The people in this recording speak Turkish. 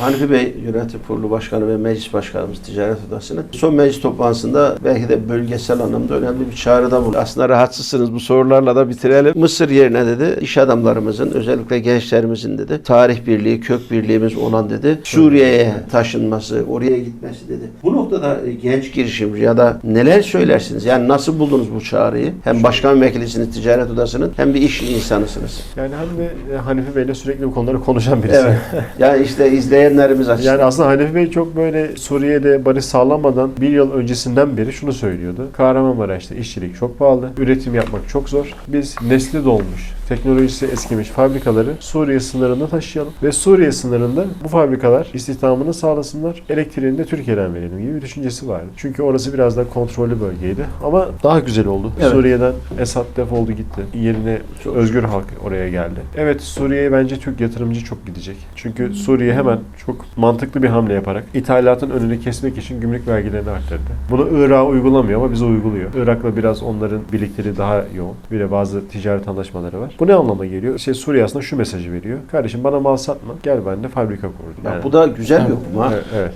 Hanifi Bey Yönetim Kurulu Başkanı ve Meclis Başkanımız Ticaret Odası'nın son meclis toplantısında belki de bölgesel anlamda önemli bir çağrıda bulundu. Aslında rahatsızsınız bu sorularla da bitirelim. Mısır yerine dedi iş adamlarımızın özellikle gençlerimizin dedi tarih birliği, kök birliğimiz olan dedi Suriye'ye taşınması, oraya gitmesi dedi. Bu noktada e, genç girişimci ya da neler söylersiniz? Yani nasıl buldunuz bu çağrıyı? Hem başkan vekilisiniz Ticaret Odası'nın hem bir iş insanısınız. Yani hem de Hanifi Bey'le sürekli bu konuları konuşan birisi. Evet. Yani işte izleyenlerimiz açısından. Yani aslında Hanifi Bey çok böyle Suriye'de barış sağlanmadan bir yıl öncesinden beri şunu söylüyordu. Kahramanmaraş'ta işçilik çok pahalı, üretim yapmak çok zor. Biz nesli dolmuş, teknolojisi eskimiş fabrikaları Suriye sınırında taşıyalım. Ve Suriye sınırında bu fabrikalar istihdamını sağlasınlar, elektriğini de Türkiye'den verelim gibi bir düşüncesi vardı. Çünkü orası biraz daha kontrollü bölgeydi. Ama daha güzel oldu. Evet. Suriye'den Esad defoldu gitti. Yerine Çok özgür halk oraya geldi. Evet Suriye'ye bence Türk yatırımcı çok gidecek. Çünkü Suriye hemen çok mantıklı bir hamle yaparak ithalatın önünü kesmek için gümrük vergilerini arttırdı. Bunu Irak'a uygulamıyor ama bize uyguluyor. Irak'la biraz onların birlikleri daha yoğun. Bir de bazı ticaret anlaşmaları var. Bu ne anlama geliyor? Şey Suriye aslında şu mesajı veriyor. Kardeşim bana mal satma. Gel bende fabrika kur. Ya bu da güzel bir okuma. Evet, evet.